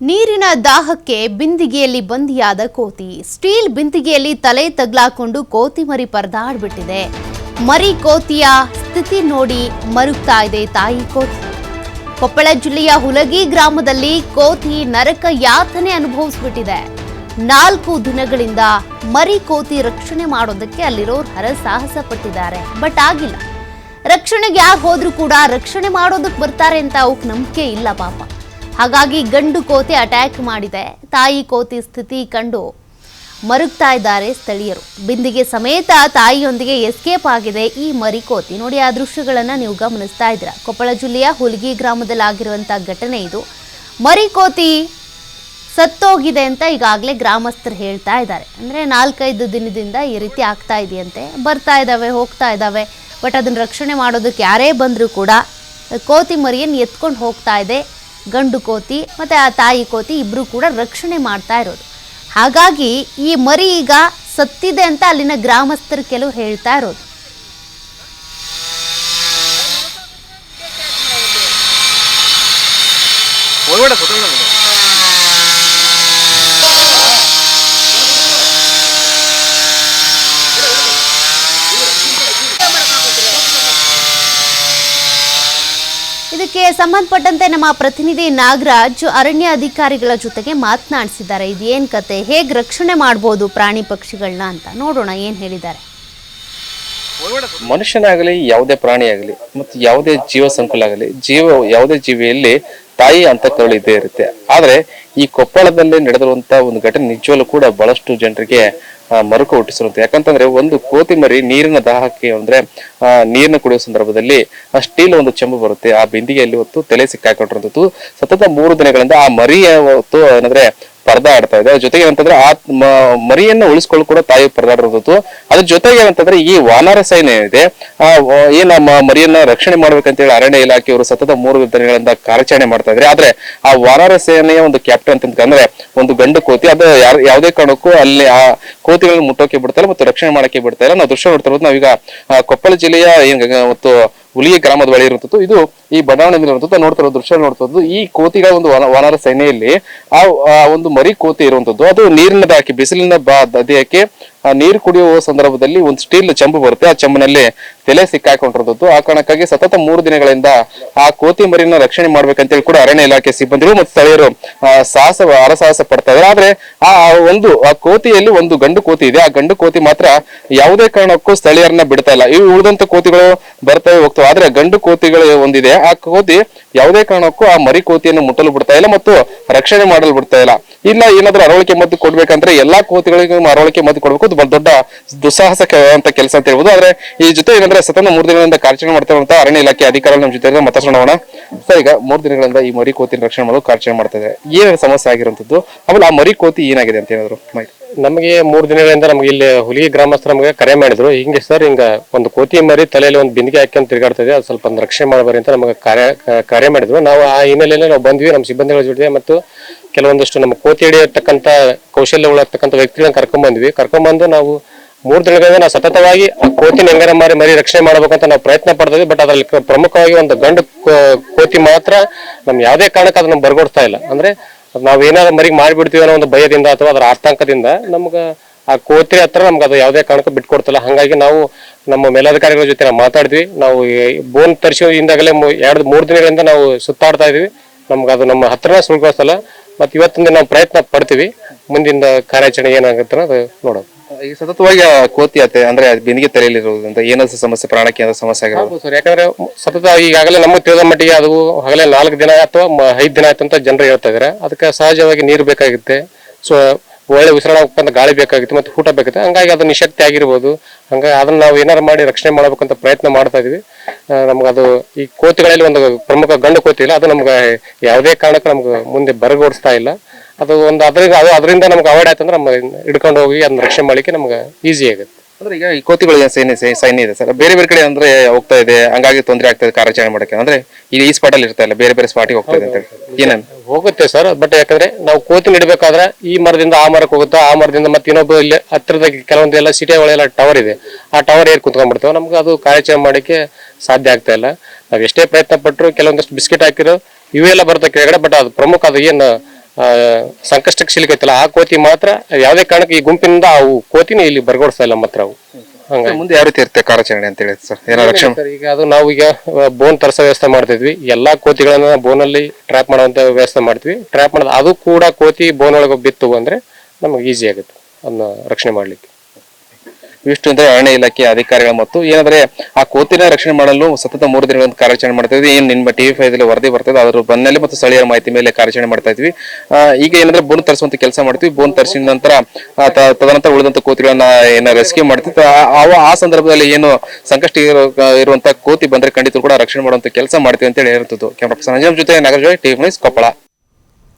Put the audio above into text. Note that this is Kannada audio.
ನೀರಿನ ದಾಹಕ್ಕೆ ಬಿಂದಿಗೆಯಲ್ಲಿ ಬಂದಿಯಾದ ಕೋತಿ. ಸ್ಟೀಲ್ ಬಿಂದಿಗೆಯಲ್ಲಿ ತಲೆ ತಗ್ಲಾಕೊಂಡು ಕೋತಿ ಮರಿ ಪರದಾಡ್ಬಿಟ್ಟಿದೆ. ಮರಿ ಕೋತಿಯ ಸ್ಥಿತಿ ನೋಡಿ ಮರುಗ್ತಾ ಇದೆ ತಾಯಿ ಕೋತಿ. ಕೊಪ್ಪಳ ಜಿಲ್ಲೆಯ ಹುಲಗಿ ಗ್ರಾಮದಲ್ಲಿ ಕೋತಿ ನರಕ ಯಾತನೆ ಅನುಭವಿಸ್ಬಿಟ್ಟಿದೆ. ನಾಲ್ಕು ದಿನಗಳಿಂದ ಮರಿ ಕೋತಿ ರಕ್ಷಣೆ ಮಾಡೋದಕ್ಕೆ ಅಲ್ಲಿರೋರು ಹರಸಾಹಸ ಪಟ್ಟಿದ್ದಾರೆ ಬಟ್ ಆಗಿಲ್ಲ. ರಕ್ಷಣೆಗೆ ಯಾಕೆ ಹೋದ್ರೂ ಕೂಡ ರಕ್ಷಣೆ ಮಾಡೋದಕ್ಕೆ ಬರ್ತಾರೆ ಅಂತ ಅವಕ್ಕೆ ನಂಬಿಕೆ ಇಲ್ಲ ಪಾಪ. ಹಾಗಾಗಿ ಗಂಡು ಕೋತಿ ಅಟ್ಯಾಕ್ ಮಾಡಿದೆ. ತಾಯಿ ಕೋತಿ ಸ್ಥಿತಿ ಕಂಡು ಮರುಗ್ತಾ ಇದ್ದಾರೆ ಸ್ಥಳೀಯರು. ಬಿಂದಿಗೆ ಸಮೇತ ತಾಯಿಯೊಂದಿಗೆ ಎಸ್ಕೇಪ್ ಆಗಿದೆ ಈ ಮರಿ ಕೋತಿ. ನೋಡಿ, ಆ ದೃಶ್ಯಗಳನ್ನು ನೀವು ಗಮನಿಸ್ತಾ ಇದ್ದೀರಾ. ಕೊಪ್ಪಳ ಜಿಲ್ಲೆಯ ಹುಲ್ಗಿ ಗ್ರಾಮದಲ್ಲಿ ಆಗಿರುವಂಥ ಘಟನೆ ಇದು. ಮರಿ ಕೋತಿ ಸತ್ತೋಗಿದೆ ಅಂತ ಈಗಾಗಲೇ ಗ್ರಾಮಸ್ಥರು ಹೇಳ್ತಾ ಇದ್ದಾರೆ. ಅಂದರೆ ನಾಲ್ಕೈದು ದಿನದಿಂದ ಈ ರೀತಿ ಆಗ್ತಾ ಇದೆಯಂತೆ. ಬರ್ತಾ ಇದ್ದಾವೆ, ಹೋಗ್ತಾ ಇದ್ದಾವೆ. ಬಟ್ ಅದನ್ನು ರಕ್ಷಣೆ ಮಾಡೋದಕ್ಕೆ ಯಾರೇ ಬಂದರೂ ಕೂಡ ಕೋತಿ ಮರಿಯನ್ನು ಎತ್ಕೊಂಡು ಹೋಗ್ತಾ ಇದೆ. ಗಂಡು ಕೋತಿ ಮತ್ತು ಆ ತಾಯಿ ಕೋತಿ ಇಬ್ಬರು ಕೂಡ ರಕ್ಷಣೆ ಮಾಡ್ತಾ ಇರೋದು. ಹಾಗಾಗಿ ಈ ಮರಿ ಈಗ ಸತ್ತಿದೆ ಅಂತ ಅಲ್ಲಿನ ಗ್ರಾಮಸ್ಥರು ಕೆಲವು ಹೇಳ್ತಾ ಇರೋದು. ಒಳಗಡೆ ಇದಕ್ಕೆ ಸಂಬಂಧಪಟ್ಟಂತೆ ನಮ್ಮ ಪ್ರತಿನಿಧಿ ನಾಗರಾಜ್ ಅರಣ್ಯ ಅಧಿಕಾರಿಗಳ ಜೊತೆಗೆ ಮಾತನಾಡಿಸಿದ್ದಾರೆ. ಇದೇನ್ ಕತೆ? ಹೇಗೆ ರಕ್ಷಣೆ ಮಾಡ್ಬೋದು ಪ್ರಾಣಿ ಪಕ್ಷಿಗಳನ್ನ ಅಂತ ನೋಡೋಣ, ಏನ್ ಹೇಳಿದ್ದಾರೆ? ಮನುಷ್ಯನಾಗಲಿ ಯಾವುದೇ ಪ್ರಾಣಿಯಾಗಲಿ ಮತ್ತು ಯಾವುದೇ ಜೀವ ಸಂಕುಲ ಆಗಲಿ ಜೀವ ಯಾವುದೇ ಜೀವಿಯಲ್ಲಿ ತಾಯಿ ಅಂತ ಕರುಳು ಇದ್ದೇ ಇರುತ್ತೆ. ಆದ್ರೆ ಈ ಕೊಪ್ಪಳದಲ್ಲಿ ನಡೆದಿರುವಂತ ಒಂದು ಘಟನೆ ನಿಜವಲ್ಲೂ ಕೂಡ ಬಹಳಷ್ಟು ಜನರಿಗೆ ಮರುಕು ಹುಟ್ಟಿಸಿರುತ್ತೆ ಯಾಕಂತಂದ್ರೆ ಒಂದು ಕೋತಿ ಮರಿ ನೀರಿನ ದಾಹಕ್ಕೆ ಅಂದ್ರೆ ಆ, ನೀರನ್ನ ಕುಡಿಯೋ ಸಂದರ್ಭದಲ್ಲಿ ಆ ಸ್ಟೀಲ್ ಒಂದು ಚೆಂಬು ಬರುತ್ತೆ. ಆ ಬಿಂದಿಗೆಯಲ್ಲಿ ಹೊತ್ತು ತಲೆ ಸಿಕ್ಕಾಕೊಂಡಿರುವಂತದ್ದು. ಸತತ ಮೂರು ದಿನಗಳಿಂದ ಆ ಮರಿಯ ಹೊತ್ತು ಏನಂದ್ರೆ ಪರದಾಡ್ತಾ ಇದೆ. ಜೊತೆಗೆ ಏನಂತಂದ್ರೆ ಆ ಮರಿಯನ್ನ ಉಳಿಸ್ಕೊಳ್ಳು ಕೂಡ ತಾಯಿ ಪರದಾಡಿರೋದು ಅದ್ರ ಜೊತೆಗೆ ಏನಂತಂದ್ರೆ ಈ ವಾನರ ಸೇನೆ ಏನಿದೆ ಏನ ಮರಿಯನ್ನ ರಕ್ಷಣೆ ಮಾಡ್ಬೇಕಂತ ಹೇಳಿ ಅರಣ್ಯ ಇಲಾಖೆಯವರು ಸತತ ಮೂರು ದಿನಗಳಿಂದ ಕಾರ್ಯಾಚರಣೆ ಮಾಡ್ತಾ ಇದ್ರೆ ಆದ್ರೆ ಆ ವಾನರ ಸೇನೆಯ ಒಂದು ಕ್ಯಾಪ್ಟನ್ ಅಂತಂದ್ರೆ ಒಂದು ಗಂಡು ಕೋತಿ. ಅದು ಯಾವುದೇ ಕಾರಣಕ್ಕೂ ಅಲ್ಲಿ ಆ ಕೋತಿಗಳನ್ನ ಮುಟ್ಟೋಕೆ ಬಿಡ್ತಾ ಇಲ್ಲ ಮತ್ತು ರಕ್ಷಣೆ ಮಾಡಕ್ಕೆ ಬಿಡ್ತಾ ಇಲ್ಲ. ನಾವು ದೃಶ್ಯ ನೋಡ್ತಾ ಇರೋದು ನಾವೀಗ ಕೊಪ್ಪಳ ಜಿಲ್ಲೆಯ, ಏನ್ ಮತ್ತು ಹುಲಿಗೆ ಗ್ರಾಮದ ಬಳಿ ಇರುವಂತದ್ದು. ಇದು ಈ ಬಡಾವಣೆ ಇರುವಂತದ್ದು ನೋಡ್ತಾ ದೃಶ್ಯ ನೋಡ್ತದ್ದು ಈ ಕೋತಿಗಳ ಒಂದು ವನರ ಸೆನೆಯಲ್ಲಿ ಆ ಒಂದು ಮರಿ ಕೋತಿ ಇರುವಂತದ್ದು. ಅದು ನೀರಿನ ಬಾಕಿ ಬಿಸಿಲಿನ ದೇಹಕ್ಕೆ ಆ ನೀರು ಕುಡಿಯುವ ಸಂದರ್ಭದಲ್ಲಿ ಒಂದು ಸ್ಟೀಲ್ ಚಂಬು ಬರುತ್ತೆ. ಆ ಚಂಬಿನಲ್ಲಿ ತಲೆ ಸಿಕ್ಕಾಕೊಂಡಿರೋದು. ಆ ಕಾರಣಕ್ಕಾಗಿ ಸತತ ಮೂರು ದಿನಗಳಿಂದ ಆ ಕೋತಿ ಮರಿನ ರಕ್ಷಣೆ ಮಾಡ್ಬೇಕಂತೇಳಿ ಕೂಡ ಅರಣ್ಯ ಇಲಾಖೆ ಸಿಬ್ಬಂದಿಗಳು ಮತ್ತು ಸ್ಥಳೀಯರು ಸಾಹಸ, ಅರಸಾಹಸ ಪಡ್ತಾ ಇದ್ದಾರೆ. ಆದ್ರೆ ಆ ಒಂದು, ಆ ಕೋತಿಯಲ್ಲಿ ಒಂದು ಗಂಡು ಕೋತಿ ಇದೆ. ಆ ಗಂಡು ಕೋತಿ ಮಾತ್ರ ಯಾವುದೇ ಕಾರಣಕ್ಕೂ ಸ್ಥಳೀಯರನ್ನ ಬಿಡ್ತಾ ಇಲ್ಲ. ಇವು ಉಳಿದಂತ ಕೋತಿಗಳು ಬರ್ತವೆ, ಹೋಗ್ತವೆ. ಆದ್ರೆ ಗಂಡು ಕೋತಿಗಳು ಒಂದಿದೆ. ಕೋತಿ ಯಾವುದೇ ಕಾರಣಕ್ಕೂ ಆ ಮರಿ ಕೋತಿಯನ್ನು ಮುಟ್ಟಲು ಬಿಡ್ತಾ ಇಲ್ಲ ಮತ್ತು ರಕ್ಷಣೆ ಮಾಡಲು ಬಿಡ್ತಾ ಇಲ್ಲ. ಇಲ್ಲ, ಏನಾದ್ರೂ ಅರವಳಿಕೆ ಮದ್ದು ಕೊಡ್ಬೇಕಂದ್ರೆ ಎಲ್ಲಾ ಕೋತಿಗಳಿಗೂ ಅರವಳಿಕೆ ಮದ್ದು ಕೊಡ್ಬೇಕು. ಅದು ದೊಡ್ಡ ದುಸ್ಸಾಹಸ ಅಂತ ಕೆಲಸ ಅಂತ ಹೇಳ್ಬೋದು. ಆದ್ರೆ ಈ ಜೊತೆ ಏನಂದ್ರೆ ಸತತ ಮೂರು ದಿನಗಳಿಂದ ಕಾರ್ಯಾಚರಣೆ ಮಾಡ್ತಾ ಅರಣ್ಯ ಇಲಾಖೆ ಅಧಿಕಾರಿಗಳು ನಮ್ಮ ಜೊತೆ ಮಾತಾಡೋಣ ಸರ್ ಈಗ ಮೂರು ದಿನಗಳಿಂದ ಈ ಮರಿ ಕೋತಿನ ರಕ್ಷಣೆ ಮಾಡಲು ಕಾರ್ಯಾಚರಣೆ ಮಾಡ್ತಾ ಇದೆ ಏನೇನು ಸಮಸ್ಯೆ ಆಗಿರುವಂತದ್ದು? ಆಮೇಲೆ ಆ ಮರಿ ಕೋತಿ ಏನಾಗಿದೆ ಅಂತ ಮಾಹಿತಿ. ನಮಗೆ ಮೂರು ದಿನಗಳಿಂದ ನಮ್ಗೆ ಇಲ್ಲಿ ಹುಲಿಗೆ ಗ್ರಾಮಸ್ಥರು ನಮಗೆ ಕರೆ ಮಾಡಿದ್ರು. ಹಿಂಗೆ ಸರ್, ಹಿಂಗ ಒಂದು ಕೋತಿ ಮರಿ ತಲೆಯಲ್ಲಿ ಒಂದು ಬಿಂದಿಗೆ ಹಾಕ್ಯಂತ ತಿರುಗಾಡ್ತಾ ಇದೆ ಅದು ಸ್ವಲ್ಪ ಒಂದು ರಕ್ಷಣೆ ಮಾಡಬಾರಿ ಅಂತ ನಮಗೆ ಕಾರ್ಯ ಕರೆ ಮಾಡಿದ್ರು. ನಾವು ಆ ಹಿನ್ನೆಲೆಯಲ್ಲಿ ನಾವು ಬಂದ್ವಿ, ನಮ್ಮ ಸಿಬ್ಬಂದಿಗಳ ಜೊತೆ ಮತ್ತು ಕೆಲವೊಂದಿಷ್ಟು ನಮ್ಮ ಕೋತಿ ಹಿಡಿಯತಕ್ಕಂತ ಕೌಶಲ್ಯ ಉಳ್ಳತಕ್ಕಂಥ ವ್ಯಕ್ತಿಗಳನ್ನ ಕರ್ಕೊಂಡ್ ಬಂದ್ವಿ ಕರ್ಕೊಂಡ್ಬಂದು ನಾವು ಮೂರು ದಿನಗಳಿಂದ ನಾವು ಸತತವಾಗಿ ಆ ಕೋತಿ ನೆಂಗರ ಮಾರಿ ಮರಿ ರಕ್ಷಣೆ ಮಾಡ್ಬೇಕಂತ ನಾವು ಪ್ರಯತ್ನ ಪಡ್ತೀವಿ ಬಟ್ ಅದ್ರಲ್ಲಿ ಪ್ರಮುಖವಾಗಿ ಒಂದು ಗಂಡು ಕೋತಿ ಮಾತ್ರ ನಮ್ ಯಾವುದೇ ಕಾರಣಕ್ಕೆ ಅದನ್ನ ಬರ್ಗೊಡ್ತಾ ಇಲ್ಲ. ಅಂದ್ರೆ ನಾವ್ ಏನಾದ್ರು ಮರಿಗೆ ಮಾಡಿಬಿಡ್ತೀವಿ ಅನ್ನೋ ಒಂದು ಭಯದಿಂದ ಅಥವಾ ಅದರ ಆತಂಕದಿಂದ ನಮ್ಗ ಆ ಕೋತ್ರಿ ಹತ್ರ ನಮ್ಗೆ ಅದು ಯಾವುದೇ ಕಾರಣಕ್ಕೂ ಬಿಟ್ಕೊಡ್ತಿಲ್ಲ. ಹಾಗಾಗಿ ನಾವು ನಮ್ಮ ಮೇಲಾಧಿಕಾರಿಗಳ ಜೊತೆ ನಾವು ಮಾತಾಡಿದ್ವಿ. ನಾವು ಬೋನ್ ತರಿಸೋದಿಂದಾಗಲೇ ಎರಡು ಮೂರು ದಿನಗಳಿಂದ ನಾವು ಸುತ್ತಾಡ್ತಾ ಇದೀವಿ. ನಮ್ಗೆ ಅದು ನಮ್ಮ ಹತ್ರನೇ ಸುಳ್ಕೊಳ್ಸಲ್ಲ ಮತ್ತೆ ಇವತ್ತಿಂದ ನಾವು ಪ್ರಯತ್ನ ಪಡ್ತೀವಿ. ಮುಂದಿನ ಕಾರ್ಯಾಚರಣೆ ಏನಾಗುತ್ತೆ ಅದು ನೋಡೋದು ಈಗ ಸತತವಾಗಿ ಆ ಕೋತಿ ಆತೆ ಅಂದ್ರೆ ಆ ಬಿಂದಿಗೆ ತಲೆಯಲ್ಲಿರುವುದಂತ ಏನಾದ್ರು ಸಮಸ್ಯೆ, ಪ್ರಾಣಕ್ಕೆ ಏನಾದ್ರು ಸಮಸ್ಯೆ ಆಗಿರೋದು? ಸರ್, ಯಾಕಂದ್ರೆ ಸತತ ಈಗಾಗಲೇ ನಮಗೆ ತಿಳಿದ ಮಟ್ಟಿಗೆ ಅದು ಆಗಲೇ ನಾಲ್ಕು ದಿನ ಅಥವಾ ಐದು ದಿನ ಆಯ್ತು ಅಂತ ಜನರು ಹೇಳ್ತಾ ಇದಾರೆ. ಅದಕ್ಕೆ ಸಹಜವಾಗಿ ನೀರು ಬೇಕಾಗುತ್ತೆ. ಸೊ, ಒಳ್ಳೆ ಉಸಿರಾಡ ಹೋಗ್ಬೇಕಂತ ಗಾಳಿ ಬೇಕಾಗುತ್ತೆ ಮತ್ತೆ ಊಟ ಬೇಕಾಗುತ್ತೆ. ಹಂಗಾಗಿ ಅದು ನಿಶಕ್ತಿ ಆಗಿರ್ಬೋದು. ಹಂಗಾಗಿ ಅದನ್ನ ನಾವು ಏನಾರು ಮಾಡಿ ರಕ್ಷಣೆ ಮಾಡ್ಬೇಕಂತ ಪ್ರಯತ್ನ ಮಾಡ್ತಾ ಇದೀವಿ. ನಮ್ಗೆ ಅದು ಈ ಕೋತಿಗಳಲ್ಲಿ ಒಂದು ಪ್ರಮುಖ ಗಂಡು ಕೋತಿ ಇಲ್ಲ. ಅದು ನಮ್ಗೆ ಯಾವುದೇ ಕಾರಣಕ್ಕೂ ನಮ್ಗೆ ಮುಂದೆ ಬರಗೋಡಿಸ್ತಾ ಇಲ್ಲ. ಅದು ಒಂದು ಅದರಿಂದ ಅದು ಅದರಿಂದ ನಮ್ಗೆ ಅವಾಯ್ಡ್ ಆಯ್ತು ಅಂದ್ರೆ ನಮ್ಮ ಹಿಡ್ಕೊಂಡು ಹೋಗಿ ಅದನ್ನ ರಕ್ಷಣೆ ಮಾಡ್ಲಿಕ್ಕೆ ನಮ್ಗೆ ಈಸಿ ಆಗುತ್ತೆ. ಅಂದ್ರೆ ಈಗ ಈ ಕೋತಿಗಳು ಏನ್ ಸೈನ್ಯ ಸೈ- ಸೈನ್ಯ ಇದೆ ಸರ್. ಬೇರೆ ಬೇರೆ ಕಡೆ ಅಂದ್ರೆ ಹೋಗ್ತಾ ಇದೆ ಹಂಗಾಗಿ ತೊಂದರೆ ಆಗ್ತದೆ ಇದೆ ಕಾರ್ಯಾಚರಣೆ ಮಾಡಕ್ಕೆ. ಅಂದ್ರೆ ಈ ಈ ಸ್ಪಾಟ್ ಅಲ್ಲಿ ಇರ್ತಾ ಇಲ್ಲ ಬೇರೆ ಬೇರೆ ಸ್ಪಾಟಿಗೆ ಹೋಗ್ತಾ ಇದೆ ಅಂತ ಹೇಳಿ. ಏನೇನು? ಹೋಗುತ್ತೆ ಸರ್ ಬಟ್ ಯಾಕಂದ್ರೆ ನಾವು ಕೋತಿ ಇಡಬೇಕಾದ್ರೆ ಈ ಮರದಿಂದ ಆ ಮರಕ್ಕೆ ಹೋಗುತ್ತಾ ಆ ಮರದಿಂದ ಮತ್ತೆ ಇನ್ನೊಬ್ಬ ಇಲ್ಲಿ ಹತ್ತಿರದ ಕೆಲವೊಂದು ಎಲ್ಲ ಸಿಟಿ ಒಳಗೆಲ್ಲ ಟವರ್ ಇದೆ. ಆ ಟವರ್ ಏರ್ ಕುತ್ಕೊಂಡ್ಬಿಡ್ತೇವೆ ನಮ್ಗೆ ಅದು ಕಾರ್ಯಾಚರಣೆ ಮಾಡಕ್ಕೆ ಸಾಧ್ಯ ಆಗ್ತಾ ಇಲ್ಲ. ನಾವು ಎಷ್ಟೇ ಪ್ರಯತ್ನ ಪಟ್ಟರು ಕೆಲವೊಂದಷ್ಟು ಬಿಸ್ಕೆಟ್ ಹಾಕಿರೋ ಇವೆಲ್ಲ ಬರ್ತಾ ಕೆಳಗಡೆ ಬಟ್ ಅದು ಪ್ರಮುಖ ಅದು ಏನು ಸಂಕಷ್ಟಕ್ಕೆ ಸಿಲುಕೈತಲ್ಲ ಆ ಕೋತಿ ಮಾತ್ರ ಯಾವುದೇ ಕಾರಣಕ್ಕೆ ಈ ಗುಂಪಿನಿಂದ ಅವು ಕೋತಿನ ಇಲ್ಲಿ ಬರ್ಗೋಡ್ಸ್ತಾ ಇಲ್ಲ ಮಾತ್ರ ಅವು. ಹಂಗಾಗಿ. ಮುಂದೆ ಯಾವ ರೀತಿ ಇರುತ್ತೆ ಕಾರ್ಯಾಚರಣೆ ಅಂತ ಹೇಳಿ ಸರ್? ಏನಾದ್ರು ರಕ್ಷಣೆ ಸರ್ ಈಗ ಅದು ನಾವು ಈಗ ಬೋನ್ ತರಿಸೋ ವ್ಯವಸ್ಥೆ ಮಾಡ್ತಿದ್ವಿ. ಎಲ್ಲಾ ಕೋತಿಗಳನ್ನ ಬೋನ್ ಅಲ್ಲಿ ಟ್ರ್ಯಾಪ್ ಮಾಡುವಂತ ವ್ಯವಸ್ಥೆ ಮಾಡ್ತೀವಿ ಟ್ರ್ಯಾಪ್ ಮಾಡೋದು ಅದು ಕೂಡ ಕೋತಿ ಬೋನ್ ಒಳಗೆ ಬಿತ್ತು ಅಂದ್ರೆ ನಮಗೆ ಈಸಿ ಆಗುತ್ತೆ. ಅದನ್ನ ರಕ್ಷಣೆ ಮಾಡ್ಲಿಕ್ಕೆ. ಇಷ್ಟು ಅಂದ್ರೆ ಅರಣ್ಯ ಇಲಾಖೆ ಅಧಿಕಾರಿಗಳು ಮತ್ತು ಏನಂದ್ರೆ ಆ ಕೋತಿನ ರಕ್ಷಣೆ ಮಾಡಲು ಸತತ ಮೂರು ದಿನಗಳ ಕಾರ್ಯಾಚರಣೆ ಮಾಡ್ತಾ ಇದ್ವಿ. ಏನ್ ನಿಮ್ಮ ಟಿವಿ ಫೈದಲ್ಲಿ ವರದಿ ಬರ್ತದೆ ಅದ್ರ ಬಂದಲ್ಲಿ ಮತ್ತು ಸ್ಥಳೀಯರ ಮಾಹಿತಿ ಮೇಲೆ ಕಾರ್ಯಾಚರಣೆ ಮಾಡ್ತಾ ಇದ್ವಿ. ಈಗ ಏನಂದ್ರೆ ಬೋನ್ ತರಿಸುವಂತ ಕೆಲಸ ಮಾಡ್ತೀವಿ. ಬೋನ್ ತರಿಸಿದ ನಂತರ ತದನಂತರ ಉಳಿದಂತ ಕೋತಿಗಳನ್ನ ಏನ ರೆಸ್ಕ್ಯೂ ಮಾಡ್ತಿತ್ತು ಆ- ಆ- ಸಂದರ್ಭದಲ್ಲಿ ಏನು ಸಂಕಷ್ಟ ಇರೋ, ಇರುವಂತ ಕೋತಿ ಬಂದ್ರೆ ಖಂಡಿತ ಕೂಡ ರಕ್ಷಣೆ ಮಾಡುವಂತ ಕೆಲಸ ಮಾಡ್ತೀವಿ ಅಂತ ಹೇಳಿ ಹೇಳ್ತಿದ್ದು ಕ್ಯಾಮ್ರಾ ಪರ್ಸನ್ ನಗರ ಜೊತೆ ನಾಗರಾಜ್ ಟಿವಿ ಕೊಪ್ಪಳ.